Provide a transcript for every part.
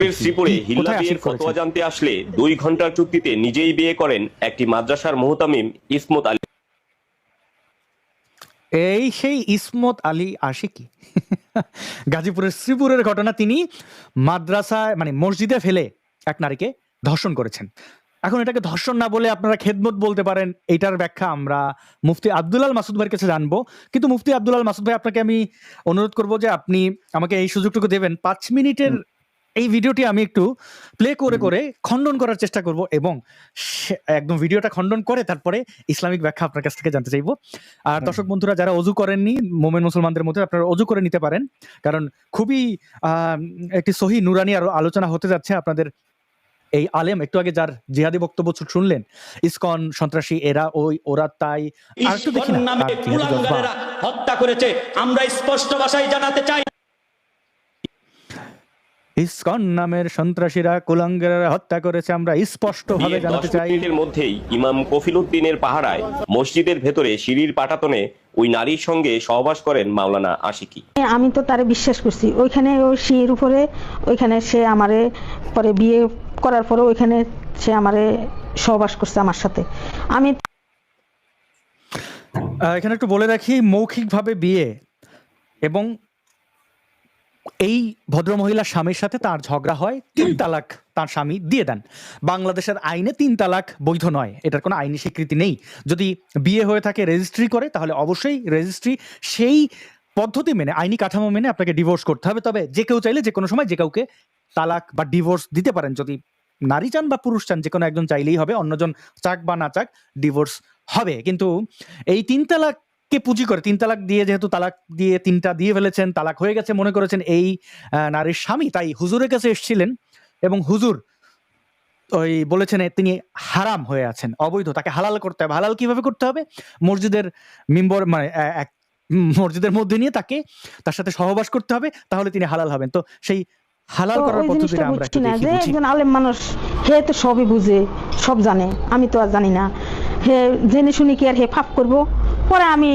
শ্রীপুরে হিল্লা বিয়ের ফতোয়া জানতে আসলে দুই ঘণ্টার চুক্তিতে নিজেই বিয়ে করেন একটি মাদ্রাসার মুহতামিম ইসমত আলী। এই সেই ইসমত আলী আশিকি গাজীপুরের শ্রীপুরের ঘটনা তিনি মাদ্রাসায় মানে মসজিদে ফেলে এক নারীকে ধর্ষণ করেছেন। এখন এটাকে ধর্ষণ না বলে আপনারা খেদমত বলতে পারেন এটার ব্যাখ্যা আমরা মুফতি আব্দুলাল মাসুদ ভাইয়ের কাছে জানব। কিন্তু মুফতি আব্দুলাল মাসুদ ভাই আপনাকে আমি অনুরোধ করব যে আপনি আমাকে এই সুযোগটুকু দেবেন। পাঁচ মিনিটের এই ভিডিওটি আমি একটু প্লে করে করে খণ্ডন করার চেষ্টা করব এবং একদম ভিডিওটা খণ্ডন করে তারপরে ইসলামিক ব্যাখ্যা আপনার কাছ থেকে জানতে চাইব। আর দর্শক বন্ধুরা যারা অজু করেননি মোমেন মুসলমানদের মধ্যে আপনারা অজু করে নিতে পারেন। কারণ খুবই আহ, একটি সহি নুরানি আরও আলোচনা হতে যাচ্ছে আপনাদের এই আলেম। একটু আগে যার জিহাদি বক্তব্য শুনলেন ইসকন সন্ত্রাসী এরা ওই ওরা তাই। হত্যা করেছে। আমরা স্পষ্ট ভাষায় জানাতে চাই ইসকন নামের সন্ত্রাসীরা কুলাঙ্গেরা হত্যা করেছে আমরা স্পষ্ট ভাবে জানাতে চাই। মিনিটের মধ্যেই ইমাম কফিল উদ্দিনের পাহারায় মসজিদের ভেতরে সিঁড়ির পাটাতনে ওই নারীর সঙ্গে সহবাস করেন মাওলানা আশিকি। আমি তো তারে বিশ্বাস করছি। ওইখানে ওই সিঁড়ির উপরে ওইখানে সে আমারে পরে বিয়ে করার পরে ওইখানে সে আমারে সহবাস করছে আমার সাথে। আমি আহ, এখানে একটু বলে রাখি মৌখিকভাবে বিয়ে এবং এই ভদ্রমহিলার স্বামীর সাথে তার ঝগড়া হয়, তিন তালাক তার স্বামী দিয়ে দেন। বাংলাদেশের আইনে তিন তালাক বৈধ নয়, এটার কোনো আইনি স্বীকৃতি নেই। যদি বিয়ে হয়ে থাকে রেজিস্ট্রি করে, তাহলে অবশ্যই রেজিস্ট্রি সেই পদ্ধতি মেনে, আইনি কাঠামো মেনে আপনাকে ডিভোর্স করতে হবে। তবে যে কেউ চাইলে যে কোনো সময় যে কাউকে তালাক বা ডিভোর্স দিতে পারেন। যদি নারী চান বা পুরুষ চান, যে কোনো একজন চাইলেই হবে, অন্যজন চাক বা না চাক ডিভোর্স হবে। কিন্তু এই তিন তালাককে পুঁজি করে তিন তালাক দিয়ে যেহেতু তালাক দিয়ে তিনটা দিয়ে ফেলেছেন তালাক হয়ে গেছে মনে করেছেন এই নারীর স্বামী তাই হুজুরের কাছে এসেছিলেন এবং হুজুর ওই বলেছেন তিনি হারাম হয়ে আছেন অবৈধ তাকে হালাল করতে হবে। হালাল কীভাবে করতে হবে? মসজিদের মিম্বর মানে এক মসজিদের মধ্যে নিয়ে তাকে তার সাথে সহবাস করতে হবে তাহলে তিনি হালাল হবেন। তো সেই হালাল করার পদ্ধতিটা আমরা একটু দেখি একজন আলেম মানুষ হে তো সবই বুঝে সব জানে আমি তো আর জানি না। হে জেনে শুনি কি আর হে ফাপ করব? পরে আমি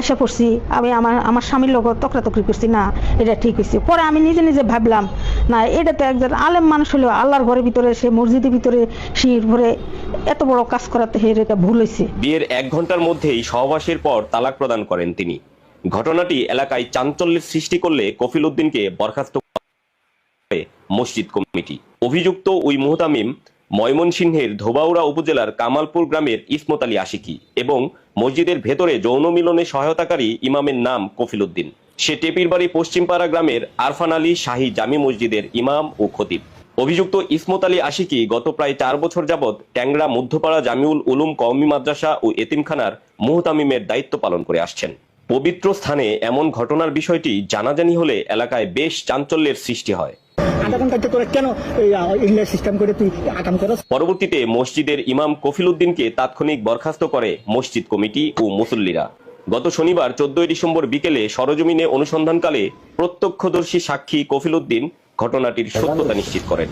আশা করছি, আমি আমার আমার স্বামীর লগত তকরাতকরি করছি, না, এটা ঠিক হয়েছে পরে আমি নিজে নিজে ভাবলাম, না, এটা তো একজন আলেম মানুষ হলেও আল্লাহর ঘরের ভিতরে, সে মসজিদের ভিতরে, শির ভরে এত বড় কাজ করাতে হে, এটা ভুল হয়েছে বিয়ের এক ঘণ্টার মধ্যেই সহবাসের পর তালাক প্রদান করেন তিনি। ঘটনাটি এলাকায় চাঞ্চল্যের সৃষ্টি করলে কফিল উদ্দিনকে বরখাস্ত মসজিদ কমিটি। অভিযুক্ত ওই মুহতামিম ময়মনসিংহের ধোবাউড়া উপজেলার কামালপুর গ্রামের ইসমত আলী আশিকি এবং মসজিদের ভেতরে যৌন মিলনে সহায়তাকারী ইমামের নাম কফিল উদ্দিন সে টেপির বাড়ি পশ্চিমপাড়া গ্রামের আরফান আলী শাহী জামি মসজিদের ইমাম ও খতিব। অভিযুক্ত ইসমত আলী আশিকি গত প্রায় চার বছর যাবৎ ট্যাংরা, মধ্যপাড়া, জামিউল উলুম কওমি মাদ্রাসা ও এতিমখানার মুহতামিমের দায়িত্ব পালন করে আসছেন। পবিত্র স্থানে এমন ঘটনার বিষয়টি জানাজানি হলে এলাকায় বেশ চাঞ্চল্যের সৃষ্টি হয়। পরবর্তীতে মসজিদের ইমাম কফিল উদ্দিনকে তাৎক্ষণিক বরখাস্ত করে মসজিদ কমিটি ও মুসল্লিরা। গত শনিবার চোদ্দই ডিসেম্বর বিকেলে সরজমিনে অনুসন্ধানকালে প্রত্যক্ষদর্শী সাক্ষী কফিল উদ্দিন ঘটনাটির সত্যতা নিশ্চিত করেন।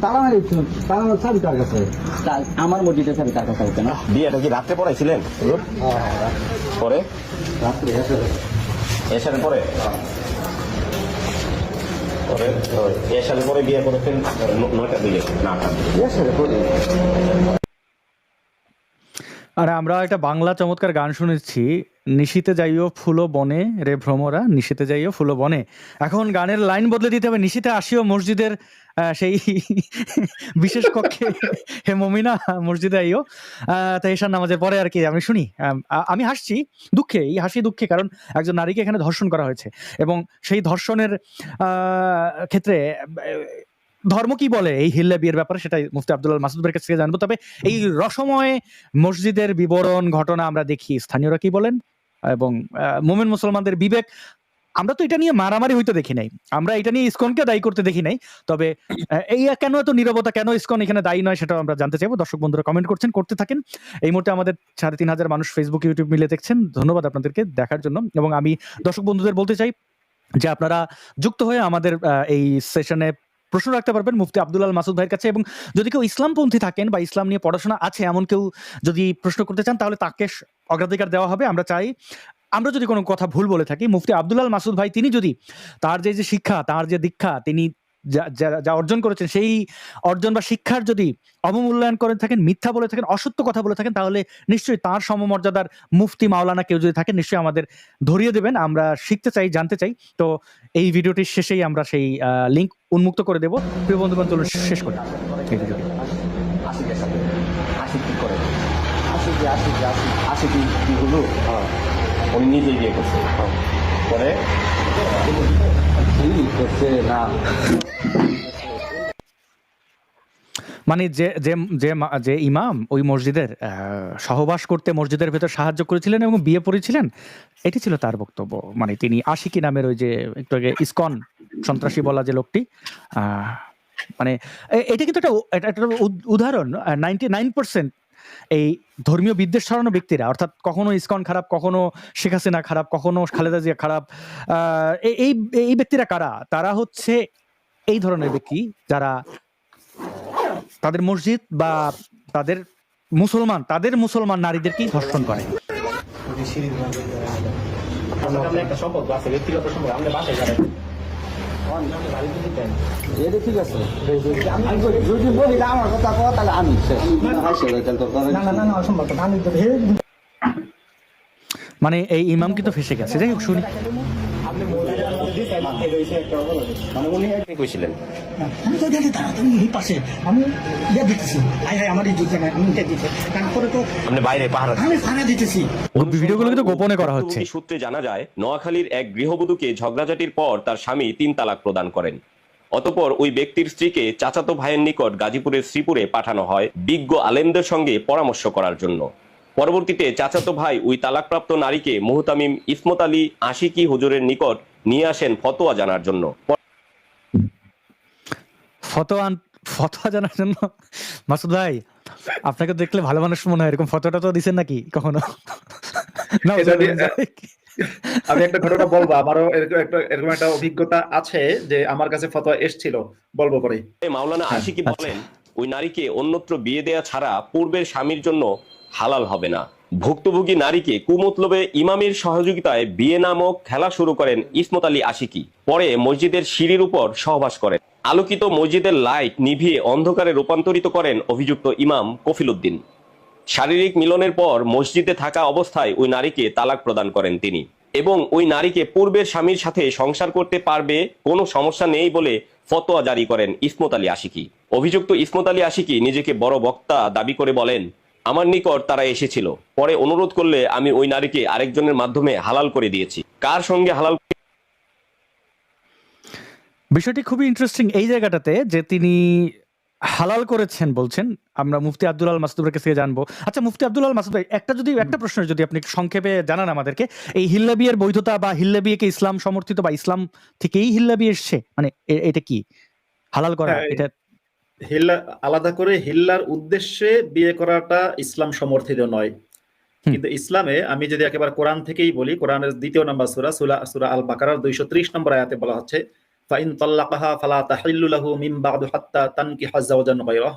তারা তারা আমার মসজিদের চাবি কার কাছে রাত্রে পড়াইছিলেন? পরে? রাত্রে এসার পরে? পরে এসার পরে বিয়ে করেছেন নয়টা দিলে না আটটা দিলে। আর আমরা একটা বাংলা চমৎকার গান শুনেছি নিশিতে যাইও ফুলো বনে রে ভ্রমরা, নিশিতে যাইও ফুলো বনে। এখন গানের লাইন বদলে দিতে হবে, নিশিতে আসিও মসজিদের সেই বিশেষ কক্ষে। হে মমিনা, মসজিদে আইও। তাই এসার নামাজের পরে আর কি, আমি শুনি আমি হাসছি দুঃখে, এই হাসি দুঃখে, কারণ একজন নারীকে এখানে ধর্ষণ করা হয়েছে। এবং সেই ধর্ষণের ক্ষেত্রে ধর্ম কি বলে? এই হিল্লা বিয়ের ব্যাপারে সেটাই মুফতি আব্দুল্লাহ মাসুদের কাছ থেকে জানব। তবে এই রসময় মসজিদের বিবরণ ঘটনা আমরা দেখি, স্থানীয়রা কি বলেন? এবং মোমেন মুসলমানদের বিবেক, আমরা তো এটা নিয়ে মারামারি হইতে দেখি নাই। আমরা এটা নিয়ে ইসকনকে দায়ী করতে দেখি নাই। তবে এই কেন এত নীরবতা, কেন ইসকন এখানে দায়ী নয় সেটাও আমরা জানতে চাইব। দর্শক বন্ধুরা কমেন্ট করছেন, করতে থাকেন। এই মুহূর্তে আমাদের সাড়ে তিন হাজার মানুষ ফেসবুক ইউটিউব মিলে দেখছেন। ধন্যবাদ আপনাদেরকে দেখার জন্য। এবং আমি দর্শক বন্ধুদের বলতে চাই যে আপনারা যুক্ত হয়ে আমাদের এই সেশনে প্রশ্ন রাখতে পারবেন মুফতি আব্দুল্লাল মাসুদ ভাইয়ের কাছে। এবং যদি কেউ ইসলামপন্থী থাকেন বা ইসলাম নিয়ে পড়াশোনা আছে, এমন কেউ যদি প্রশ্ন করতে চান, তাহলে তাকে অগ্রাধিকার দেওয়া হবে। আমরা চাই, আমরা যদি কোনো কথা ভুল বলে থাকি, মুফতি আব্দুল্লাহ মাসুদ ভাই, তিনি যদি তার যে শিক্ষা, তার যে দীক্ষা, তিনি যা- অর্জন করেছেন সেই অর্জন বা শিক্ষার যদি অবমূল্যায়ন করে থাকেন মিথ্যা বলে থাকেন অসত্য কথা বলে থাকেন তাহলে নিশ্চয়ই তার সমমর্যাদার মুফতি মাওলানা কেউ যদি থাকেন নিশ্চয়ই আমাদের ধরিয়ে দেবেন আমরা শিখতে চাই জানতে চাই তো এই ভিডিওটির শেষেই আমরা সেই লিঙ্ক উন্মুক্ত করে দেব প্রিয় বন্ধুগণ চলুন শেষ করি এই হ্যাঁ, মানে যে যে যে যে ইমাম ওই মসজিদের সহবাস করতে মসজিদের ভেতর সাহায্য করেছিলেন এবং বিয়ে পড়েছিলেন, এটি ছিল তার বক্তব্য। মানে তিনি আশিকি নামের ওই যে, একটু আগে ইসকন সন্ত্রাসী বলা যে লোকটি মানে এটা কিন্তু একটা একটা উদ- উদাহরণ নাইনটি নাইন পার্সেন্ট এই ধর্মীয় বিদ্বেষ ছড়ানো ব্যক্তিরা, অর্থাৎ কখনো ইসকন খারাপ, কখনো শেখ হাসিনা খারাপ, কখনো খালেদা জিয়া খারাপ এই- এই ব্যক্তিরা কারা? তারা হচ্ছে এই ধরনের ব্যক্তি যারা তাদের মসজিদ বা তাদের মুসলমান তাদের মুসলমান নারীদেরকেই ধর্ষণ করে। আছে মহিলা আমার কথা কো তাহলে আমি শেষ হাসি তাহলে তো করে না না না না, অসম্ভব। না আমি মানে এই ইমাম কিন্তু ফেসে গেছে। যাই হোক, শুনি। আপনি কইছিলেন? আমি তো দেখি তারা তুমি এই পাশে। আমি ইয়ে দিতেছি। হাই হাই আমার এই দিতে না আমি এটা দিতে। তারপরে তো আপনি বাইরে পাহারা আমি ফানা দিতেছি। ভিডিওগুলো কিন্তু গোপনে করা হচ্ছে। সূত্রে জানা যায় নোয়াখালীর এক গৃহবধূকে ঝগড়াঝাটির পর তার স্বামী তিন তালাক প্রদান করেন। অতপর ওই ব্যক্তির স্ত্রীকে চাচাতো ভাইয়ের নিকট গাজীপুরের শ্রীপুরে পাঠানো হয় বিজ্ঞ আলেমদের সঙ্গে পরামর্শ করার জন্য। পরবর্তীতে চাচাতো ভাই ওই তালাকপ্রাপ্ত নারীকে মুহতামিম ইসমত আলী আশিকি হুজুরের নিকট নিয়ে আসেন ফতোয়া জানার জন্য। ফতোয়া ফতোয়া জানার জন্য? মাসুদ ভাই আপনাকে দেখলে ভালো মানুষ মনে হয় এরকম ফটোটা তো দিছেন নাকি কখনো? না আমি একটা ঘটনা বলব আমারও এরকম একটা এরকম একটা অভিজ্ঞতা আছে যে আমার কাছে ফতোয়া এসেছিল বলব পরে। মাওলানা হ্যাঁ, আশিকি আচ্ছা। বলেন ওই নারীকে অন্যত্র বিয়ে দেয়া ছাড়া পূর্বের স্বামীর জন্য হালাল হবে না। ভুক্তভোগী নারীকে কুমতলবে ইমামের সহযোগিতায় বিয়ে নামক খেলা শুরু করেন ইসমত আলী আশিকি। পরে মসজিদের সিঁড়ির উপর সহবাস করেন। আলোকিত মসজিদের লাইট নিভিয়ে অন্ধকারে রূপান্তরিত করেন অভিযুক্ত ইমাম কফিল উদ্দিন। শারীরিক মিলনের পর মসজিদে থাকা অবস্থায় ওই নারীকে তালাক প্রদান করেন তিনি। এবং ওই নারীকে পূর্বের স্বামীর সাথে সংসার করতে পারবে কোনো সমস্যা নেই বলে ফতোয়া জারি করেন ইসমত আলী আশিকি। অভিযুক্ত ইসমত আলী আশিকি নিজেকে বড় বক্তা দাবি করে বলেন আমার নিকট তারা এসেছিল। পরে অনুরোধ করলে আমি ওই নারীকে আরেকজনের মাধ্যমে হালাল করে দিয়েছি। কার সঙ্গে হালাল বিষয়টি খুবই ইন্টারেস্টিং এই জায়গাটাতে যে তিনি হালাল করেছেন বলছেন। আমরা মুফতি আব্দুল আল মাসুদের কাছে জানব। আচ্ছা মুফতি আব্দুল আল মাসুদ একটা যদি একটা প্রশ্ন যদি আপনি সংক্ষেপে জানান আমাদেরকে এই হিল্লা বিয়ের বৈধতা বা হিল্লা বিয়েকে ইসলাম সমর্থিত বা ইসলাম থেকেই হিল্লাবি এসছে? মানে এটা কি? হালাল করা হ্যাঁ, এটা হিল্লা আলাদা করে হিল্লার উদ্দেশ্যে বিয়ে করাটা ইসলাম সমর্থিত নয়। কিন্তু ইসলামে আমি যদি একেবারে কোরআন থেকেই বলি কোরআনের দ্বিতীয় নম্বর সুরা সুরা সুরা আল বাকারার দুইশো ত্রিশ নম্বর আয়াতে বলা হচ্ছে ফাইন তাল্লাকাহা ফালা তাহিল্লু মিম বাদু হাত্তা তানকি হাজ্জাওজান গায়রাহ।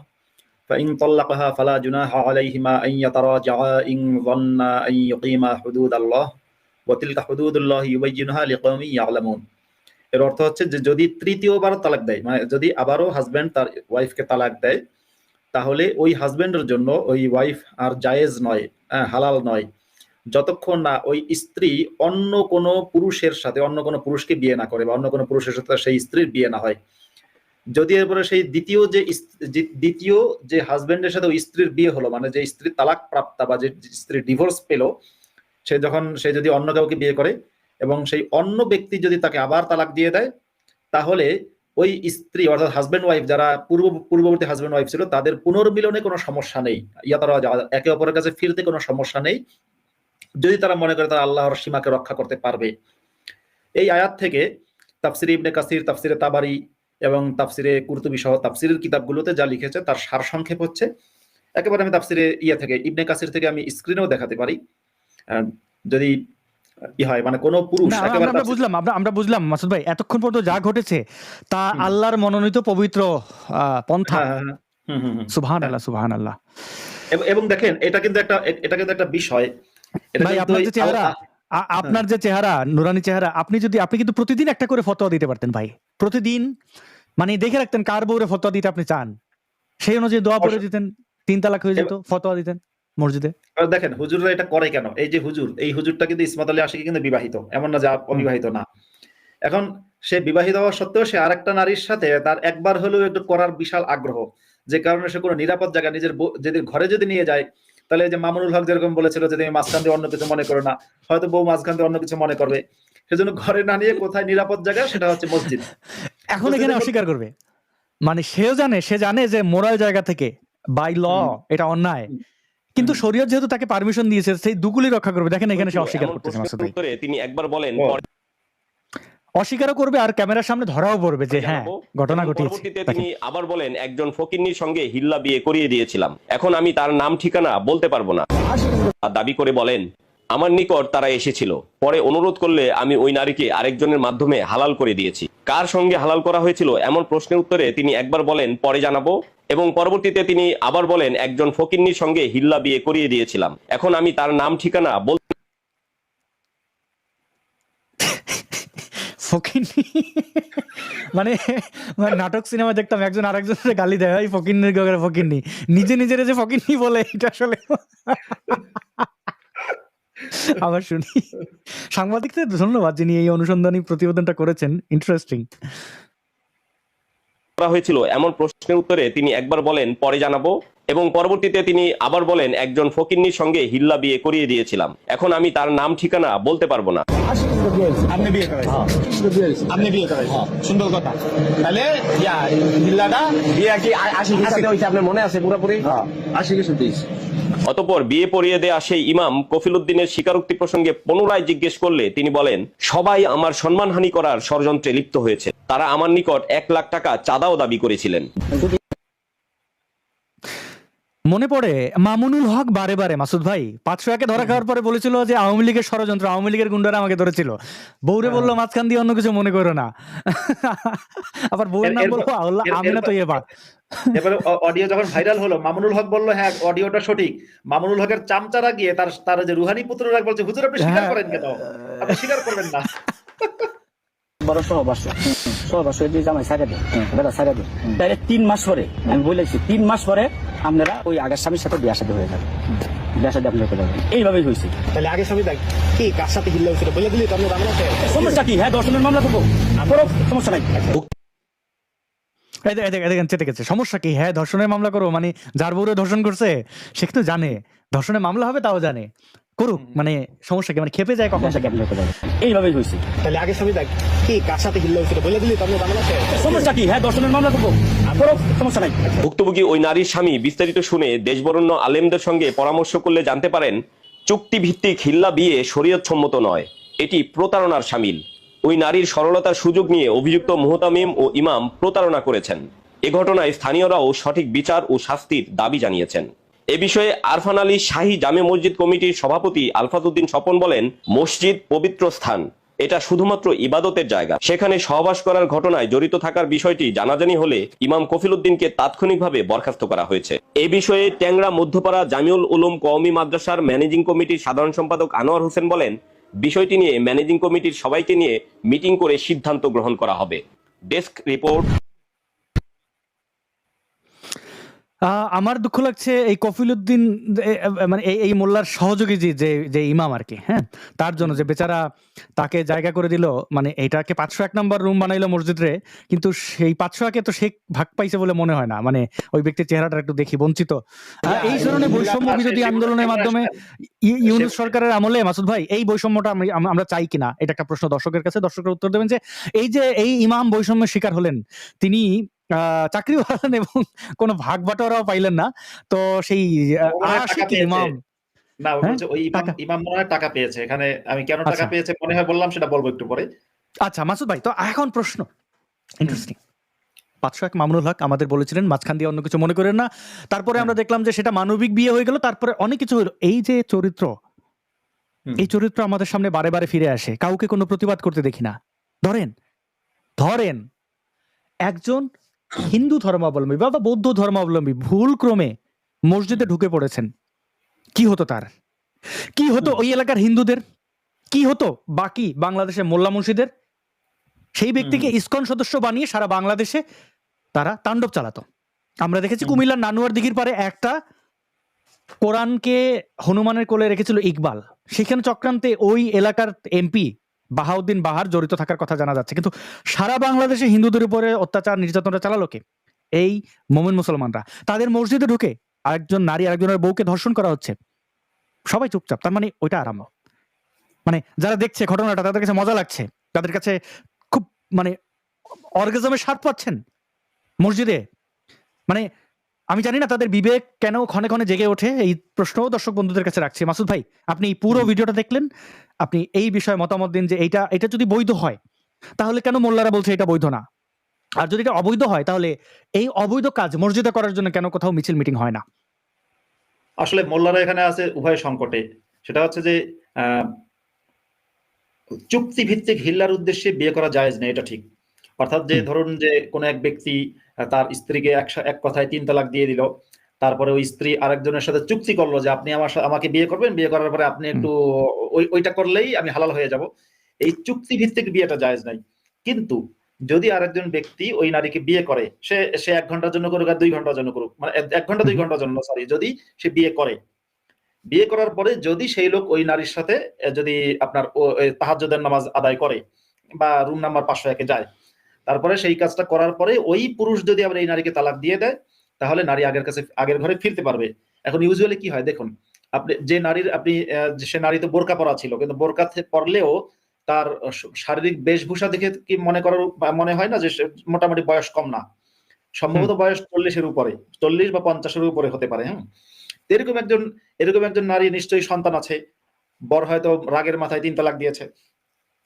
ফাইন তাল্লাকাহা ফালা জুনাহা আলাইহিমা আন ইয়াতারাজাআ ইন যান্না আন ইয়ুকিমা হুদুদাল্লাহ। ওয়া তিলকা হুদুদুল্লাহি ইউবাইয়িনুহা লিকাওমিন ইয়ালামুন। এর অর্থ হচ্ছে যে যদি তৃতীয়বার তালাক দেয় মানে যদি আবারও হাজব্যান্ড তার ওয়াইফকে তালাক দেয় তাহলে ওই হাজবেন্ডের জন্য ওই ওয়াইফ আর জায়েজ নয় হ্যাঁ, হালাল নয়। যতক্ষণ না ওই স্ত্রী অন্য কোনো পুরুষের সাথে অন্য কোনো পুরুষকে বিয়ে না করে বা অন্য কোনো পুরুষের সাথে সেই স্ত্রীর বিয়ে না হয়। যদি এরপরে সেই দ্বিতীয় যে দ্বিতীয় যে হাজবেন্ডের সাথে ওই স্ত্রীর বিয়ে হলো মানে যে স্ত্রী তালাক প্রাপ্তা বা যে স্ত্রী ডিভোর্স পেল সে যখন সে যদি অন্য কাউকে বিয়ে করে এবং সেই অন্য ব্যক্তি যদি তাকে আবার তালাক দিয়ে দেয়, তাহলে ওই স্ত্রী অর্থাৎ হাজবেন্ড ওয়াইফ যারা পূর্ব, পূর্ববর্তী হাজব্যান্ড ওয়াইফ ছিল, তাদের পুনর্মিলনে কোনো সমস্যা নেই। ইয়া তারা একে অপরের কাছে ফিরতে কোনো সমস্যা নেই। যদি তারা মনে করে তারা আল্লাহর সীমাকে রক্ষা করতে পারবে। এই আয়াত থেকে তাফসির ইবনে কাসির, তাফসিরে তাবারি এবং তাফসিরে কুরতুবি সহ তাফসিরের কিতাবগুলোতে যা লিখেছে তার সারসংক্ষেপ হচ্ছে। একেবারে আমি তাফসিরে ইয়া থেকে, ইবনে কাসির থেকে আমি স্ক্রিনেও দেখাতে পারি। যদি ই হয় মানে কোনো পুরুষ আমরা- একেবারে আমরা তাফসির- বুঝলাম আমরা আমরা বুঝলাম মাসুদ ভাই এতক্ষণ পর্যন্ত যা ঘটেছে তা আল্লাহর মনোনীত পবিত্র পন্থা। হুম, হুম, হুম। সুবহান আল্লাহ সুবহান আল্লাহ এবং- এবং দেখেন এটা কিন্তু একটা এটা কিন্তু একটা বিষয়। ভাই আপনার যে চেহারা আপনার যে চেহারা নুরানি চেহারা আপনি যদি আপনি কিন্তু প্রতিদিন একটা করে ফতোয়া দিতে পারতেন ভাই। প্রতিদিন মানে দেখে রাখতেন কার বউরে ফতোয়া দিতে আপনি চান। সেই অনুযায়ী দোয়া পড়ে দিতেন তিন তালাক হয়ে যেত ফতোয়া দিতেন। মসজিদে? দেখেন হুজুররা এটা করে কেন? এই যে হুজুর এই হুজুরটা কিন্তু ইসমাত আলী আশিকি কিন্তু বিবাহিত এমন না যে অবিবাহিত না। এখন সে বিবাহিত হওয়া সত্ত্বেও সে আরেকটা নারীর সাথে তার একবার হলেও একটু করার বিশাল আগ্রহ যে কারণে সে কোনো নিরাপদ জায়গা নিজের যদি ঘরে যদি নিয়ে যায় তাহলে যে মামুনুল হক যেরকম বলেছিল যে তুমি মাঝখান দিয়ে অন্য কিছু মনে করো না হয়তো বউ মাঝখান দিয়ে অন্য কিছু মনে করবে। সেজন্য ঘরে না নিয়ে কোথায় নিরাপদ জায়গা সেটা হচ্ছে মসজিদ। এখন এখানে অস্বীকার করবে। মানে সেও জানে সে জানে যে মোরাল জায়গা থেকে বাই ল এটা অন্যায়। কিন্তু শরীয়ত যেহেতু তাকে পারমিশন দিয়েছে সেই দুগুলি রক্ষা করবে। দেখেন এখানে সে অস্বীকার করতেছে প্রশ্নের মাসুদ ভাই। তিনি একবার বলেন ও। অস্বীকারও করবে আর ক্যামেরার সামনে ধরাও পড়বে যে হ্যাঁ ঘটনা ঘটিয়েছে তিনি আবার বলেন একজন ফকিন্নির সঙ্গে হিল্লা বিয়ে করিয়ে দিয়েছিলাম। এখন আমি তার নাম ঠিকানা বলতে পারব না। আর দাবি করে বলেন আমার নিকট তারা এসেছিল। পরে অনুরোধ করলে আমি ওই নারীকে আরেকজনের মাধ্যমে হালাল করে দিয়েছি। কার সঙ্গে হালাল করা হয়েছিল এমন প্রশ্নের উত্তরে তিনি একবার বলেন পরে জানাব। এবং পরবর্তীতে তিনি আবার বলেন, একজন ফকিন্নির সঙ্গে হিল্লা বিয়ে করিয়ে দিয়েছিলাম। এখন আমি তার নাম, ঠিকানা ফকিন্নি? মানে মানে নাটক, সিনেমা দেখতাম, একজন আরেকজনের গালি দেয়, এই ফকিন্নির গগরে ফকিন্নি। নিজে নিজের যে ফকিন্নি বলে, এটা আসলে আবার শুনি। সাংবাদিকদের ধন্যবাদ যিনি এই অনুসন্ধানী প্রতিবেদনটা করেছেন। ইন্টারেস্টিং করা হয়েছিল? এমন প্রশ্নের উত্তরে তিনি একবার বলেন পরে জানাব। এবং পরবর্তীতে তিনি আবার বলেন একজন ফকিন্নির সঙ্গে হিল্লা বিয়ে করিয়ে দিয়েছিলাম। এখন আমি তার নাম ঠিকানা বলতে পারব না। আপনি বিয়ে আপনি বিয়ে সুন্দর কথা। তাহলে হিল্লাটা বিয়ে কি আশি হিসাবে আপনার মনে আছে পুরোপুরি? আশি কিছু অতপর বিয়ে পড়িয়ে দেয়া সেই ইমাম কফিলুদ্দিনের স্বীকারোক্তি প্রসঙ্গে পুনরায় জিজ্ঞেস করলে তিনি বলেন সবাই আমার সম্মানহানি করার ষড়যন্ত্রে লিপ্ত হয়েছে। তারা আমার নিকট এক লাখ টাকা চাঁদাও দাবি করেছিলেন। মনে পড়ে মামুনুল হক বারে বারে মাসুদ ভাই পাঁচশো একে ধরা খাওয়ার পরে বলেছিল যে আওয়ামী লীগের ষড়যন্ত্র আওয়ামী লীগের গুন্ডারা আমাকে ধরেছিল। বৌরে বলল মাঝখান দিয়ে অন্য কিছু মনে করো না। আবার বউয়ের নাম বলব আমিনা তো এবার এবারে অডিও যখন ভাইরাল হলো মামুনুল হক বলল হ্যাঁ অডিওটা সঠিক। মামুনুল হকের চামচারা গিয়ে তার তার যে রুহানি পুত্ররা বলছে হুজুর আপনি স্বীকার হ্যাঁ। করেন কেন? আপনি স্বীকার করবেন না। বড় সহবাস সহবাস দিয়ে জামাই সাইডে দেয়। বেলা সাইডে দেয়। তাহলে তিন মাস পরে আমি বলেছি তিন মাস পরে আপনারা ওই আগের স্বামীর সাথে বিয়া সাথে হয়ে যাবে। বিয়া সাথে আপনারা করে এইভাবেই হয়েছে। তাহলে আগে স্বামী দেখ কি কার সাথে হিল্লা হয়েছিল বলে দিলি তো আপনি সমস্যা কি? হ্যাঁ দর্শনের মামলা করব। করো সমস্যা নাই। এই দেখ- এই দেখ- এই দেখেন চেতে গেছে। সমস্যা কি? হ্যাঁ ধর্ষণের মামলা করো মানে যার বউরে ধর্ষণ করছে সে কিন্তু জানে। ধর্ষণের মামলা হবে তাও জানে। করুক মানে সমস্যা কি মানে খেপে যায় কখন করে যাবেন এইভাবেই হয়েছে। তাহলে আগে স্বামী দেখ কি কার সাথে হিল্লা হয়েছিল বলে দিলি তো আপনি বাংলা সমস্যা কি? হ্যাঁ দর্শনের মামলা করব। করো সমস্যা নাই। ভুক্তভোগী ওই নারীর স্বামী বিস্তারিত শুনে দেশবরণ্য আলেমদের সঙ্গে পরামর্শ করলে জানতে পারেন চুক্তি ভিত্তিক হিল্লা বিয়ে শরীয়ত সম্মত নয়। এটি প্রতারণার সামিল। ওই নারীর সরলতার সুযোগ নিয়ে অভিযুক্ত মুহতামিম ও ইমাম প্রতারণা করেছেন। এ ঘটনায় স্থানীয়রাও সঠিক বিচার ও শাস্তির দাবি জানিয়েছেন। এ বিষয়ে আরফান আলী শাহী জামে মসজিদ কমিটির সভাপতি আলফাজউদ্দিন স্বপন বলেন, মসজিদ পবিত্র স্থান, এটা শুধুমাত্র ইবাদতের জায়গা। সেখানে সহবাস করার ঘটনায় জড়িত থাকার বিষয়টি জানাজানি হলে ইমাম কফিল কফিলউদ্দিনকে তাৎক্ষণিকভাবে বরখাস্ত করা হয়েছে। এ বিষয়ে ট্যাংরা মধ্যপাড়া জামিউল উলুম কওমি মাদ্রাসার ম্যানেজিং কমিটির সাধারণ সম্পাদক আনোয়ার হোসেন বলেন, বিষয়টি নিয়ে ম্যানেজিং কমিটির সবাইকে নিয়ে মিটিং করে সিদ্ধান্ত গ্রহণ করা হবে। Desk report. আমার দুঃখ লাগছে এই এ, মানে এই এই মোল্লার সহযোগী যে যে যে ইমাম আর কি হ্যাঁ? তার জন্য যে বেচারা তাকে জায়গা করে দিল মানে এটাকে পাঁচশো এক নম্বর রুম বানাইলো মসজিদে কিন্তু সেই পাঁচশো একে তো সে ভাগ পাইছে বলে মনে হয় না। মানে ওই ব্যক্তির চেহারাটা একটু দেখি বঞ্চিত। এই ধরনের বৈষম্য বিরোধী আন্দোলনের মাধ্যমে ইউনুস সরকারের আমলে মাসুদ ভাই এই বৈষম্যটা আমরা চাই কিনা? এটা একটা প্রশ্ন দর্শকের কাছে দর্শকের উত্তর দেবেন যে এই যে এই ইমাম বৈষম্যের শিকার হলেন তিনি আহ, চাকরিও হারান এবং কোনো ভাগ বাটোয়ারাও পাইলেন না। তো সেই আশিক ইমাম। না ও হ্যাঁ? ওই ইমাম মনে হয় টাকা পেয়েছে। এখানে আমি কেন টাকা আচ্ছা। পেয়েছে মনে হয় বললাম সেটা বলব একটু পরে। আচ্ছা মাসুদ ভাই তো এখন প্রশ্ন। ইন্টারেস্টিং পাঁচশো এক মামুনুল হক আমাদের বলেছিলেন মাঝখান দিয়ে অন্য কিছু মনে করেন না। তারপরে আমরা দেখলাম যে সেটা মানবিক বিয়ে হয়ে গেল তারপরে অনেক কিছু হলো। এই যে চরিত্র এই চরিত্র আমাদের সামনে বারে বারে ফিরে আসে। কাউকে কোনো প্রতিবাদ করতে দেখি না। ধরেন ধরেন একজন হিন্দু ধর্মাবলম্বী বা বৌদ্ধ ধর্মাবলম্বী ভুল ক্রমে মসজিদে ঢুকে পড়েছেন কি হতো তার? কি হতো ওই এলাকার হিন্দুদের? কি হতো বাকি বাংলাদেশে মোল্লা মুর্শিদের? সেই ব্যক্তিকে ইসকন সদস্য বানিয়ে সারা বাংলাদেশে তারা তাণ্ডব চালাতো। আমরা দেখেছি কুমিল্লার নানুয়ার দিঘির পারে একটা কোরআনকে হনুমানের কোলে রেখেছিল ইকবাল। সেখানে চক্রান্তে ওই এলাকার এমপি বাহাউদ্দিন বাহার জড়িত থাকার কথা জানা যাচ্ছে। কিন্তু সারা বাংলাদেশে হিন্দুদের উপরে অত্যাচার, নির্যাতনটা চালালো কে? এই মোমিন মুসলমানরা। তাদের মসজিদে ঢুকে আরেকজন নারী, আরেকজনের বউকে ধর্ষণ করা হচ্ছে। সবাই চুপচাপ, তার মানে ওইটা আরাম। মানে যারা দেখছে ঘটনাটা, তাদের কাছে মজা লাগছে। তাদের কাছে খুব মানে অর্গাজমের স্বাদ পাচ্ছেন মসজিদে। মানে আমি জানি না তাদের বিবেক কেন ক্ষণে ক্ষণে জেগে ওঠে এই প্রশ্নও দর্শক বন্ধুদের কাছে রাখছি। মাসুদ ভাই আপনি এই পুরো ভিডিওটা দেখলেন? আপনি এই বিষয়ে মতামত দিন যে এইটা এটা যদি বৈধ হয় তাহলে কেন মোল্লারা বলছে এটা বৈধ না? আর যদি এটা অবৈধ হয় তাহলে এই অবৈধ কাজ মর্যাদা করার জন্য কেন কোথাও মিছিল মিটিং হয় না? আসলে মোল্লারা এখানে আছে উভয় সংকটে। সেটা হচ্ছে যে আহ, চুক্তি ভিত্তিক হিল্লার উদ্দেশ্যে বিয়ে করা জায়েজ না এটা ঠিক। অর্থাৎ যে ধরুন যে কোনো এক ব্যক্তি তার স্ত্রীকে এক এক কথায় তিন তালাক দিয়ে দিল। তারপরে ওই স্ত্রী আরেকজনের সাথে চুক্তি করল যে আপনি আমার আমাকে বিয়ে করবেন বিয়ে করার পরে আপনি একটু ওই ওইটা করলেই আমি হালাল হয়ে যাব। এই চুক্তি ভিত্তিক বিয়েটা জায়েজ নাই। কিন্তু যদি আরেকজন ব্যক্তি ওই নারীকে বিয়ে করে সে সে এক ঘণ্টার জন্য করুক আর দুই ঘণ্টার জন্য করুক মানে এক- এক ঘণ্টা দুই ঘণ্টার জন্য সরি যদি সে বিয়ে করে। বিয়ে করার পরে যদি সেই লোক ওই নারীর সাথে যদি আপনার তাহাজুদের নামাজ আদায় করে বা রুম নাম্বার পাঁচশো একে যায় তারপরে সেই কাজটা করার পরে ওই পুরুষ যদি আবার এই নারীকে তালাক দিয়ে দেয় তাহলে নারী আগের কাছে আগের ঘরে ফিরতে পারবে। এখন ইউজুয়ালি কি হয়? দেখুন আপনি যে নারীর আপনি সে নারী তো বোরকা পরা ছিল কিন্তু বোরকা পরলেও তার শারীরিক বেশভূষা দেখে কি মনে করার মনে হয় না যে মোটামুটি বয়স কম না? সম্ভবত বয়স চল্লিশের উপরে চল্লিশ বা পঞ্চাশের উপরে হতে পারে হ্যাঁ এরকম একজন এরকম একজন নারী নিশ্চয়ই সন্তান আছে বর হয়তো রাগের মাথায় তিন তালাক দিয়েছে।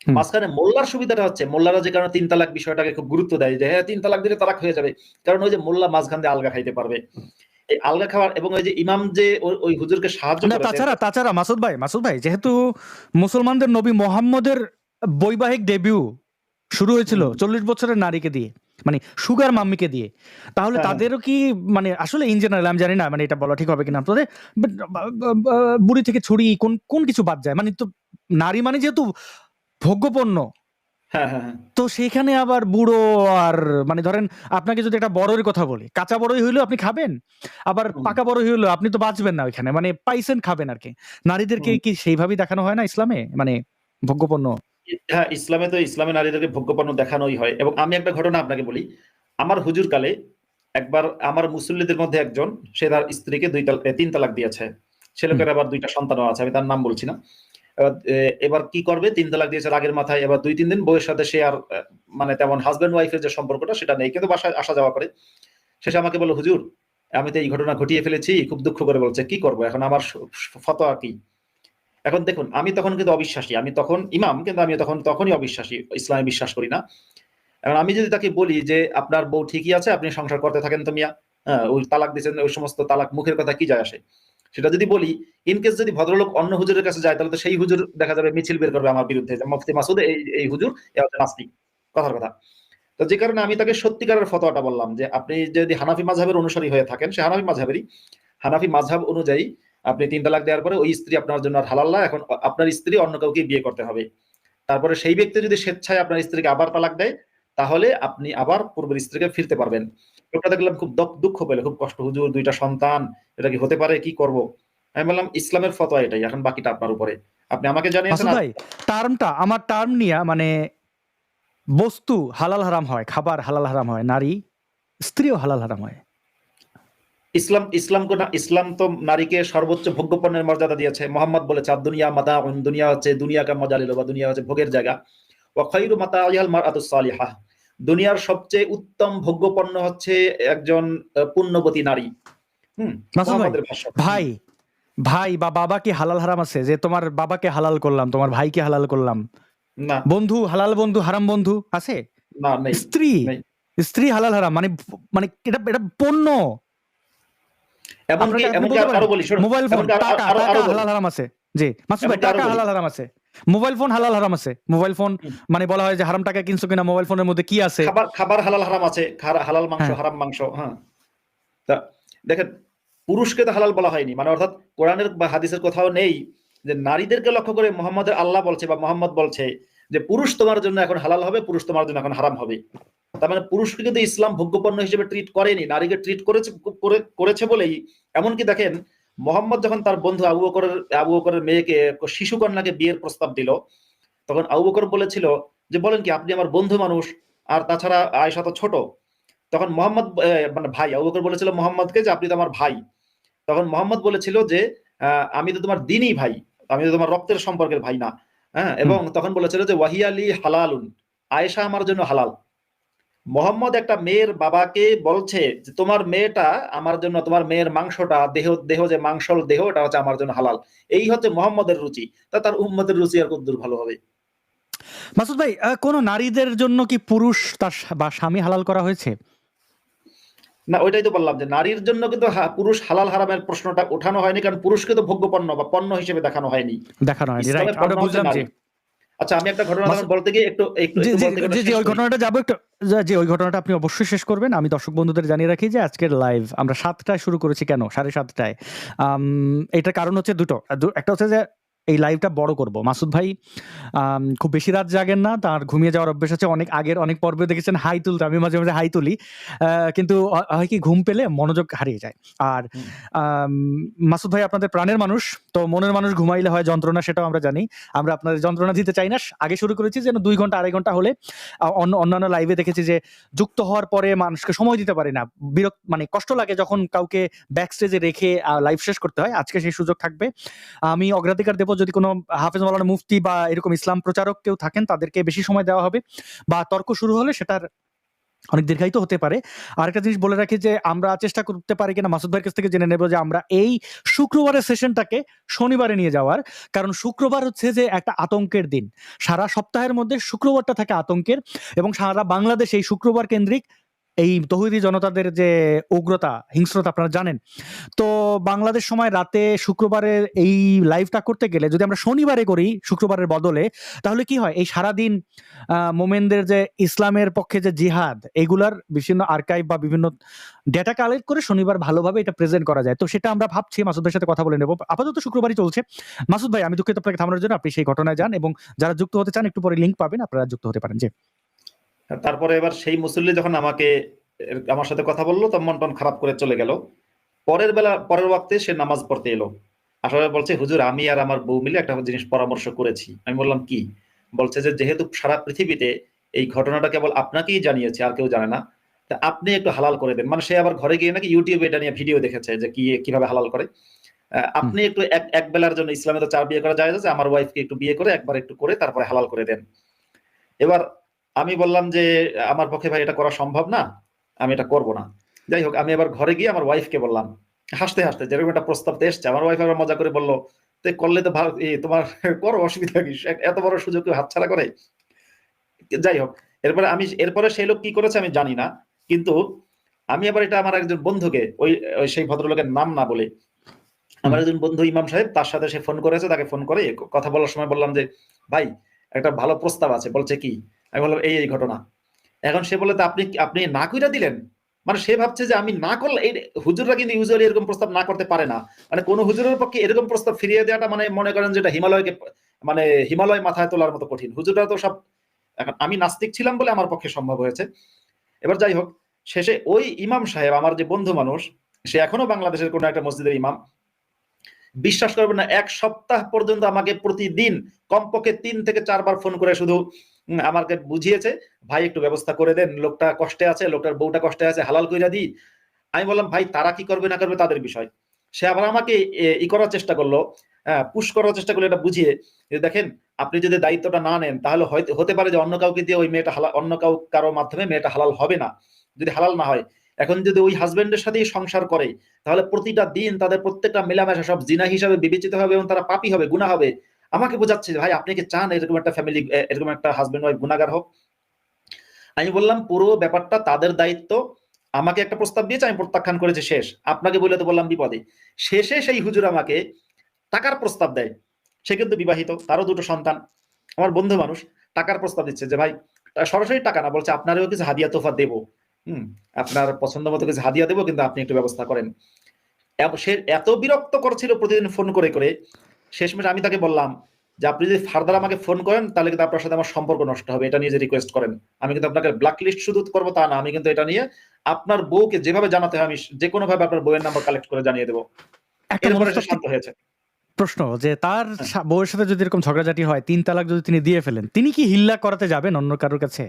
মাঝখানে মোল্লার সুবিধাটা হচ্ছে মোল্লারা যে কারণে তিন তালাক বিষয়টাকে খুব গুরুত্ব দেয় যে হ্যাঁ তিন তালাক দিলে তালাক হয়ে যাবে। কারণ ওই যে মোল্লা মাঝখান দিয়ে আলগা খাইতে পারবে। এই আলগা খাওয়ার এবং ওই যে ইমাম যে ওই- হুজুরকে সাহায্য না তাছাড়া তাছাড়া মাসুদ ভাই মাসুদ ভাই যেহেতু মুসলমানদের নবী মোহাম্মদের বৈবাহিক ডেবিউ শুরু হয়েছিল চল্লিশ বছরের নারীকে দিয়ে মানে সুগার মাম্মিকে দিয়ে তাহলে হ্যাঁ। তাদেরও কি মানে আসলে ইন জেনারেল আমি জানি না মানে এটা বলা ঠিক হবে কিনা আপনাদের বুড়ি থেকে ছুরি কোন কোন কিছু বাদ যায়? মানে তো নারী মানে যেহেতু ভোগ্যপণ্য। হ্যাঁ হ্যাঁ হ্যাঁ। তো সেখানে আবার বুড়ো আর মানে ধরেন আপনাকে যদি একটা বড়ের কথা বলি কাঁচা বড়ই হইলেও আপনি খাবেন আবার পাকা বড়ই হইলেও আপনি তো বাঁচবেন না ওইখানে মানে পাইছেন খাবেন আর কি নারীদেরকে কি সেইভাবেই দেখানো হয় না ইসলামে? মানে ভোগ্যপণ্য? হ্যাঁ ইসলামে তো ইসলামে নারীদেরকে ভোগ্যপণ্য দেখানোই হয়। এবং আমি একটা ঘটনা আপনাকে বলি আমার হুজুর কালে একবার আমার মুসল্লিদের মধ্যে একজন সে তার স্ত্রীকে দুই তিন তালাক দিয়েছে ছেলেকের আবার দুইটা সন্তানও আছে আমি তার নাম বলছি না। এবার, কি করবে? তিন তালাক দিয়েছে রাগের মাথায়। এবার দুই তিন দিন বউয়ের সাথে সে আর মানে তেমন হাজবেন্ড ওয়াইফের যে সম্পর্কটা সেটা নেই। কিন্তু বাসায় আসা যাওয়া করে। শেষে আমাকে বলল হুজুর আমি তো এই ঘটনা ঘটিয়ে ফেলেছি খুব দুঃখ করে বলছে। কি করব? এখন আমার ফতোয়া কি? এখন দেখুন আমি তখন কিন্তু অবিশ্বাসী। আমি তখন ইমাম কিন্তু আমি তখন তখনই অবিশ্বাসী। ইসলামে বিশ্বাস করি না। এখন আমি যদি তাকে বলি যে আপনার বউ ঠিকই আছে আপনি সংসার করতে থাকেন তো মিয়া হ্যাঁ, ওই তালাক দিয়েছেন ওই সমস্ত তালাক মুখের কথা কি যায় আসে? সেটা যদি বলি ইনকেস যদি ভদ্রলোক অন্য হুজুরের কাছে যায়, তাহলে তো সেই হুজুর দেখা যাবে মিছিল বের করবে আমার বিরুদ্ধে মুফতি মাসুদ এই হুজুর নাস্তিক। কথার কথা। তো যে কারণে আমি তাকে সত্যিকারের ফতোয়াটা বললাম যে, আপনি যদি হানাফি মাঝহের অনুসারী হয়ে থাকেন, সে হানাফি মাঝহেরই হানাফি মাঝহাব অনুযায়ী আপনি তিন তালাক দেওয়ার পরে ওই স্ত্রী আপনার জন্য আর হালাল না, এখন আপনার স্ত্রী অন্য কাউকে বিয়ে করতে হবে। তারপরে সেই ব্যক্তি যদি স্বেচ্ছায় আপনার স্ত্রীকে আবার তালাক দেয়, তাহলে আপনি আবার পূর্বের স্ত্রীকে ফিরতে পারবেন। লোকটা দেখলাম খুব দুঃখ পেলে খুব কষ্ট। হুজুর দুইটা সন্তান এটা কি হতে পারে? কি করব? আমি বললাম ইসলামের ফতোয়া এটাই এখন বাকিটা আপনার উপরে। আপনি আমাকে জানিয়েছেন ভাই টার্মটা আমার টার্ম নিয়ে মানে বস্তু হালাল হারাম হয় খাবার হালাল হারাম হয় নারী স্ত্রীও হালাল হারাম হয়। ইসলাম ইসলাম কোন ইসলাম তো নারীকে সর্বোচ্চ ভোগ্যপণ্যের মর্যাদা দিয়েছে। মোহাম্মদ বলেছে দুনিয়া মাতা দুনিয়া হচ্ছে দুনিয়াকে মজা লিল বা দুনিয়া হচ্ছে ভোগের জায়গা। ও খৈরু মাতা আয়াল মারাতুস সালিহা। দুনিয়ার সবচেয়ে উত্তম ভোগ্যপণ্য হচ্ছে একজন পুণ্যবতী নারী। হুম ভাই, ভাই বা বাবা কি হালাল হারাম আছে যে তোমার বাবাকে হালাল করলাম তোমার ভাইকে হালাল করলাম। না। বন্ধু হালাল বন্ধু হারাম বন্ধু আছে? না নেই। স্ত্রী? স্ত্রী হালাল হারাম মানে মানে এটা এটা পণ্য। মোবাইল ফোন টাকা হালাল হারাম আছে। জি মাসুদ ভাই টাকা হালাল হারাম আছে। মোবাইল ফোন হালাল হারাম আছে। মোবাইল ফোন মানে বলা হয় যে হারাম টাকা কিনছো কিনা মোবাইল ফোনের মধ্যে কি আছে? খাবার খাবার হালাল হারাম আছে। হালাল মাংস হ্যাঁ। হারাম মাংস হ্যাঁ। তা দেখেন পুরুষকে তো হালাল বলা হয়নি। মানে অর্থাৎ কোরআনের বা হাদিসের কোথাও নেই যে নারীদেরকে লক্ষ্য করে মোহাম্মদের আল্লাহ বলছে বা মোহাম্মদ বলছে যে পুরুষ তোমার জন্য এখন হালাল হবে পুরুষ তোমার জন্য এখন হারাম হবে। তার মানে পুরুষকে কিন্তু ইসলাম ভোগ্যপণ্য হিসেবে ট্রিট করেনি। নারীকে ট্রিট করেছে করে- করেছে বলেই। এমনকি দেখেন মোহাম্মদ যখন তার বন্ধু আবু বকরের আবু বকরের মেয়েকে শিশু কন্যাকে বিয়ের প্রস্তাব দিল তখন আবু বকর বলেছিল যে বলেন কি আপনি আমার বন্ধু মানুষ আর তাছাড়া আয়সা তো ছোট। তখন মোহাম্মদ মানে ভাই আবু বকর বলেছিল মোহাম্মদকে যে আপনি তো আমার ভাই। তখন মোহাম্মদ বলেছিল যে আহ, আমি তো তোমার দিনই ভাই আমি তো তোমার রক্তের সম্পর্কের ভাই না। হ্যাঁ এবং তখন বলেছিল যে ওয়াহিয়ালি হালালুন আয়েশা আমার জন্য হালাল। মোহাম্মদ একটা মেয়ের বাবাকে বলছে যে তোমার মেয়েটা আমার জন্য তোমার মেয়ের মাংসটা দেহ দেহ যে মাংসল দেহ এটা হচ্ছে আমার জন্য হালাল। এই হচ্ছে মোহাম্মদের রুচি। তা তার উম্মদের রুচি আর কদ্দূর ভালো হবে? মাসুদ ভাই কোনো নারীদের জন্য কি পুরুষ তার বা স্বামী হালাল করা হয়েছে? না ওইটাই তো বললাম যে নারীর জন্য কিন্তু পুরুষ হালাল হারামের প্রশ্নটা ওঠানো হয়নি কারণ পুরুষকে তো ভোগ্য পণ্য বা পণ্য হিসেবে দেখানো হয়নি। দেখানো হয়নি রাইট বুঝলাম যে আচ্ছা আমি একটা ঘটনা বলতে গিয়ে একটু একটু জি জি ওই ঘটনাটা যাব একটু জি ওই ঘটনাটা আপনি অবশ্যই শেষ করবেন। আমি দর্শক বন্ধুদের জানিয়ে রাখি যে আজকের লাইভ আমরা সাতটায় শুরু করেছি কেন? সাড়ে সাতটায়। এটার কারণ হচ্ছে দুটো। একটা হচ্ছে যে এই লাইভটা বড় করব। মাসুদ ভাই খুব বেশি রাত জাগেন না তার ঘুমিয়ে যাওয়ার অভ্যেস আছে। অনেক আগের অনেক পর্বে দেখেছেন হাই তুলতে আমি মাঝে মাঝে হাই তুলি। কিন্তু হয়- হয় কি ঘুম পেলে মনোযোগ হারিয়ে যায়। আর মাসুদ ভাই আপনাদের প্রাণের মানুষ তো মনের মানুষ ঘুমাইলে হয় যন্ত্রণা সেটাও আমরা জানি। আমরা আপনাদের যন্ত্রণা দিতে চাই না। আগে শুরু করেছি যেন দুই ঘণ্টা আড়াই ঘণ্টা হলে অন্য অন্যান্য লাইভে দেখেছি যে যুক্ত হওয়ার পরে মানুষকে সময় দিতে পারে না। বিরক্ত মানে কষ্ট লাগে যখন কাউকে ব্যাক স্টেজে রেখে লাইভ শেষ করতে হয়। আজকে সেই সুযোগ থাকবে। আমি অগ্রাধিকার দেবো যদি কোনো হাফেজ মাওলানা মুফতি বা এরকম ইসলাম প্রচারক কেউ থাকেন, তাদেরকে বেশি সময় দেওয়া হবে বা তর্ক শুরু হলে সেটার অনেক দীর্ঘায়িত হতে পারে। আরেকটা জিনিস বলে রাখি যে, আমরা চেষ্টা করতে পারি কিনা মাসুদ ভাইয়ের কাছ থেকে জেনে নেব যে, আমরা এই শুক্রবারের সেশনটাকে শনিবারে নিয়ে যাওয়ার। কারণ শুক্রবার হচ্ছে যে একটা আতঙ্কের দিন। সারা সপ্তাহের মধ্যে শুক্রবারটা থাকে আতঙ্কের এবং সারা বাংলাদেশ এই শুক্রবার কেন্দ্রিক এই তহুদি জনতাদের যে উগ্রতা, হিংস্রতা, আপনারা জানেন। তো বাংলাদেশ সময় রাতে শুক্রবারের এই লাইভটা করতে গেলে, যদি আমরা শনিবারে করি শুক্রবারের বদলে, তাহলে কি হয়? এই সারাদিন মোমেনদের যে ইসলামের পক্ষে যে জিহাদ, এগুলার বিভিন্ন আর্কাইভ বা বিভিন্ন ডেটা কালেক্ট করে শনিবার ভালোভাবে এটা প্রেজেন্ট করা যায়। তো সেটা আমরা ভাবছি মাসুদ ভাইয়ের সাথে কথা বলে নেব। আপাতত শুক্রবারই চলছে। মাসুদ ভাই, আমি দুঃখিত আপনাকে থামানোর জন্য, আপনি সেই ঘটনায় যান এবং যারা যুক্ত হতে চান, একটু পরে লিঙ্ক পাবেন, আপনারা যুক্ত হতে পারেন। জি। তারপরে এবার সেই মুসল্লি যখন আমাকে আমার সাথে কথা বলল তো মন টন খারাপ করে চলে গেল। পরের বেলা পরের ওয়াক্তে সে নামাজ পড়তে এলো। আসলে বলছে হুজুর আমি আর আমার বউ মিলে একটা জিনিস পরামর্শ করেছি। আমি বললাম কি? বলছে যে যেহেতু সারা পৃথিবীতে এই ঘটনাটা কেবল আপনাকেই জানিয়েছে আর কেউ জানে না তা আপনি একটু হালাল করে দেন। মানে সে আবার ঘরে গিয়ে নাকি ইউটিউবে এটা নিয়ে ভিডিও দেখেছে যে কি কীভাবে হালাল করে। আহ, আপনি একটু এক এক বেলার জন্য ইসলামে তো চার বিয়ে করা যায় যে আমার ওয়াইফকে একটু বিয়ে করে একবার একটু করে তারপরে হালাল করে দেন। এবার আমি বললাম যে, আমার পক্ষে ভাই এটা করা সম্ভব না, আমি এটা করব না। যাই হোক, আমি এবার ঘরে গিয়ে আমার ওয়াইফকে বললাম, হাসতে হাসতে যেরকম একটা প্রস্তাব এসছে, আমার ওয়াইফ আবার মজা করে বলল, তো করলে তো তোমার করো, অসুবিধা কি? এত বড় সুযোগ হাতছাড়া করে? যাই হোক, এরপরে আমি, এরপরে সেই লোক কি করেছে আমি জানি না, কিন্তু আমি আবার এটা আমার একজন বন্ধুকে, ওই সেই ভদ্রলোকের নাম না বলে, আমার একজন বন্ধু ইমাম সাহেব, তার সাথে সে ফোন করেছে, তাকে ফোন করে কথা বলার সময় বললাম যে, ভাই, একটা ভালো প্রস্তাব আছে। বলছে কি? আমি বললাম, এই এই ঘটনা। এখন সে বলে তো আপনি আপনি না কইরা দিলেন? মানে সে ভাবছে যে আমি না করলে, এই হুজুররা কিন্তু ইউজুয়ালি এরকম প্রস্তাব না করতে পারে না। মানে কোন হুজুরের পক্ষে এরকম প্রস্তাব ফিরিয়ে দেওয়াটা মানে মনে করেন যেটা হিমালয়কে মানে হিমালয় মাথায় তোলার মতো কঠিন। হুজুররা তো সব, এখন আমি নাস্তিক ছিলাম বলে আমার পক্ষে সম্ভব হয়েছে। এবার যাই হোক, শেষে ওই ইমাম সাহেব, আমার যে বন্ধু মানুষ, সে এখনও বাংলাদেশের কোনো একটা মসজিদের ইমাম। বিশ্বাস করবেন না, এক সপ্তাহ পর্যন্ত আমাকে প্রতিদিন কমপক্ষে তিন থেকে চারবার ফোন করে শুধু আমাকে বুঝিয়েছে, ভাই, একটু ব্যবস্থা করে দেন, লোকটা কষ্টে আছে, লোকটার বউটা কষ্টে আছে, হালাল কইরা দিই। আমি বললাম, ভাই, তারা কি করবে না করবে তাদের বিষয়। সে আবার আমাকে ই করার চেষ্টা করল পুশ করার চেষ্টা করল, এটা বুঝিয়ে যে, দেখেন, আপনি যদি দায়িত্বটা না নেন, তাহলে হয়তো, হতে পারে যে, অন্য কাউকে দিয়ে ওই মেয়েটা হালাল অন্য কাউ কারোর মাধ্যমে মেয়েটা হালাল হবে না। যদি হালাল না হয়, এখন যদি ওই হাজবেন্ডের সাথেই সংসার করে, তাহলে প্রতিটা দিন তাদের প্রত্যেকটা মেলামেশা সব জিনা হিসাবে বিবেচিত হবে এবং তারা পাপি হবে গুণা হবে। আমাকে বোঝাচ্ছে ভাই, আপনি কি চান এরকম একটা ফ্যামিলি এরকম একটা হাজবেন্ড ওয়াইফ গুণাগার হোক? আমি বললাম, পুরো ব্যাপারটা তাদের দায়িত্ব। আমাকে একটা প্রস্তাব দিয়েছে, আমি প্রত্যাখ্যান করেছি, শেষ। আপনাকে বলে তো বললাম বিপদে। শেষে সেই হুজুর আমাকে টাকার প্রস্তাব দেয়। সে কিন্তু বিবাহিত, তারও দুটো সন্তান। আমার বন্ধু মানুষ, টাকার প্রস্তাব দিচ্ছে যে, ভাই সরাসরি টাকা না, বলছে আপনারও কিছু হাদিয়া তোফা দেবো। হুম, আপনার পছন্দ মতো কিছু হাদিয়া দেবো, কিন্তু আপনি একটু ব্যবস্থা করেন। সে এত বিরক্ত করছিল প্রতিদিন ফোন করে করে শেষমেশ আমি তাকে বললাম যে আপনি যদি ফার্দার আমাকে ফোন করেন তাহলে কিন্তু আপনার সাথে আমার সম্পর্ক নষ্ট হবে। এটা নিয়ে যে রিকোয়েস্ট করেন আমি কিন্তু আপনাকে ব্ল্যাক লিস্ট শুধু করব তা না আমি কিন্তু এটা নিয়ে আপনার বউকে যেভাবে জানাতে হয় আমি যে কোনো ভাবে আপনার বউয়ের নাম্বার কালেক্ট করে জানিয়ে দেবো। এরপরে শান্ত হয়েছে। প্রশ্ন যে তার হ্যাঁ। বউয়ের সাথে যদি এরকম ঝগড়াঝাটি হয় তিন তালাক যদি তিনি দিয়ে ফেলেন তিনি কি হিল্লা করাতে যাবেন অন্য কারোর কাছে?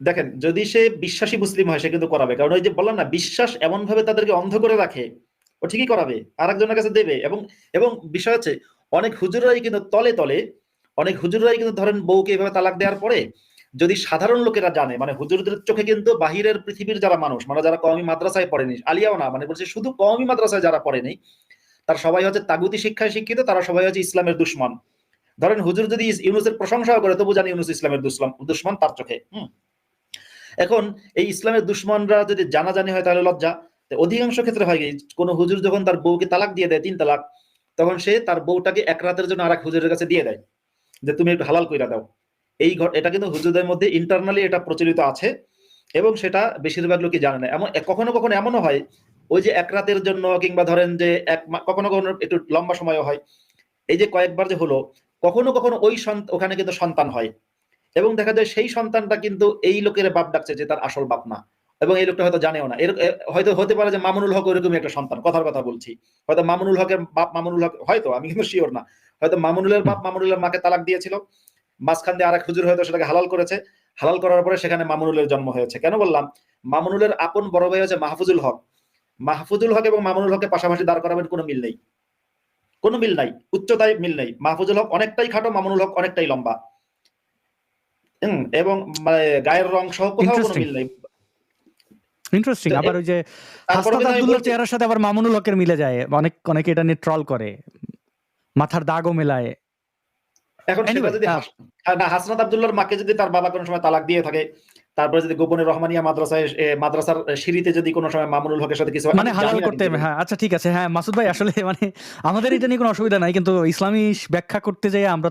দেখেন যদি সে বিশ্বাসী মুসলিম হয় সে কিন্তু করাবে। কারণ ওই যে বললাম না বিশ্বাস এমন ভাবে তাদেরকে অন্ধ করে রাখে ও ঠিকই করাবে আর একজনের কাছে দেবে এবং এবং বিষয় হচ্ছে, অনেক হুজুরাই কিন্তু তলে তলে, অনেক হুজুরাই কিন্তু ধরেন বউকে এভাবে তালাক দেওয়ার পরে, যদি সাধারণ লোকেরা জানে মানে হুজুরদের চোখে কিন্তু বাহিরের পৃথিবীর যারা মানুষ মানে যারা কওমি মাদ্রাসায় পড়েনি, আলিয়াও না মানে বলছে শুধু কওমি মাদ্রাসায় যারা পড়েনি, তার সবাই হচ্ছে তাগুতি শিক্ষায় শিক্ষিত, তারা সবাই হচ্ছে ইসলামের দুশ্মন। ধরেন হুজুর যদি ইউনুসের প্রশংসাও করে, তবু জানি ইউনুস ইসলামের দুশ্মন তার চোখে, হুম। এখন এই ইসলামের দুশ্মনরা যদি জানাজানি হয় তাহলে লজ্জা অধিকাংশ ক্ষেত্রে হয় কোন হুজুর যখন তার বউকে তালাক দিয়ে দেয় তিন তালাক, তখন সে তার বউটাকে এক রাতের জন্য আরেক হুজুরের কাছে দিয়ে দেয়, যে তুমি একটু হালাল কইরা দাও। এই এটা কিন্তু হুজুরদের মধ্যে ইন্টারনালি এটা প্রচলিত আছে এবং সেটা বেশিরভাগ লোকই জানে না। এমন কখনো কখনো এমনও হয়, ওই যে এক রাতের জন্য কিংবা ধরেন যে এক কখনো কখনো একটু লম্বা সময়ও হয়। এই যে কয়েকবার যে হলো, কখনো কখনো ওই ওখানে কিন্তু সন্তান হয়। এবং দেখা যায় সেই সন্তানটা কিন্তু এই লোকের বাপ ডাকছে যে তার আসল বাপ না। এবং এই লোকটা হয়তো জানেও না। হয়তো হতে পারে যে মামুনুল হক ওরকমই একটা সন্তান কথার কথা বলছি। হয়তো মামুনুল হকের বাপ মামুনুল হক হয়তো আমি কিন্তু শিওর না। হয়তো মামুনুলের বাপ মামুনুলের মাকে তালাক দিয়েছিল মাঝখান দিয়ে আরেক হুজুর হয়তো সেটাকে হালাল করেছে। হালাল করার পরে সেখানে মামুনুলের জন্ম হয়েছে। কেন বললাম? মামুনুলের আপন বড় ভাই হচ্ছে মাহফুজুল হক। মাহফুজুল হক এবং মামুনুল হকের পাশাপাশি দাঁড় করাবেন কোনো মিল নেই। কোনো মিল নাই উচ্চতায় মিল নেই। মাহফুজুল হক অনেকটাই খাটো মামুনুল হক অনেকটাই লম্বা। এবং মানে গায়ের রং সহ কোথাও কোনো মিল নেই। ইন্টারেস্টিং আবার ওই যে হাসনাত আব্দুল্লাহর চেহারার সাথে আবার মামুনুল হকের মিলে যায়। অনেক অনেকে এটা নিয়ে ট্রল করে। মাথার দাগও মেলায়। এখন সেটা যদি আর না হাসনাত আব্দুল্লাহর মাকে যদি তার বাবা কোনো সময় তালাক দিয়ে থাকে তারপরে যদি গোপনে রহমানিয়া মাদ্রাসায় মাদ্রাসার সিঁড়িতে যদি কোনো সময় মামুনুল হকের সাথে কিছু মানে হালাল করতে কিন্তু। হ্যাঁ আচ্ছা ঠিক আছে। হ্যাঁ মাসুদ ভাই আসলে মানে আমাদের এটা নিয়ে কোনো অসুবিধা নাই কিন্তু ইসলামী ব্যাখ্যা করতে যাই আমরা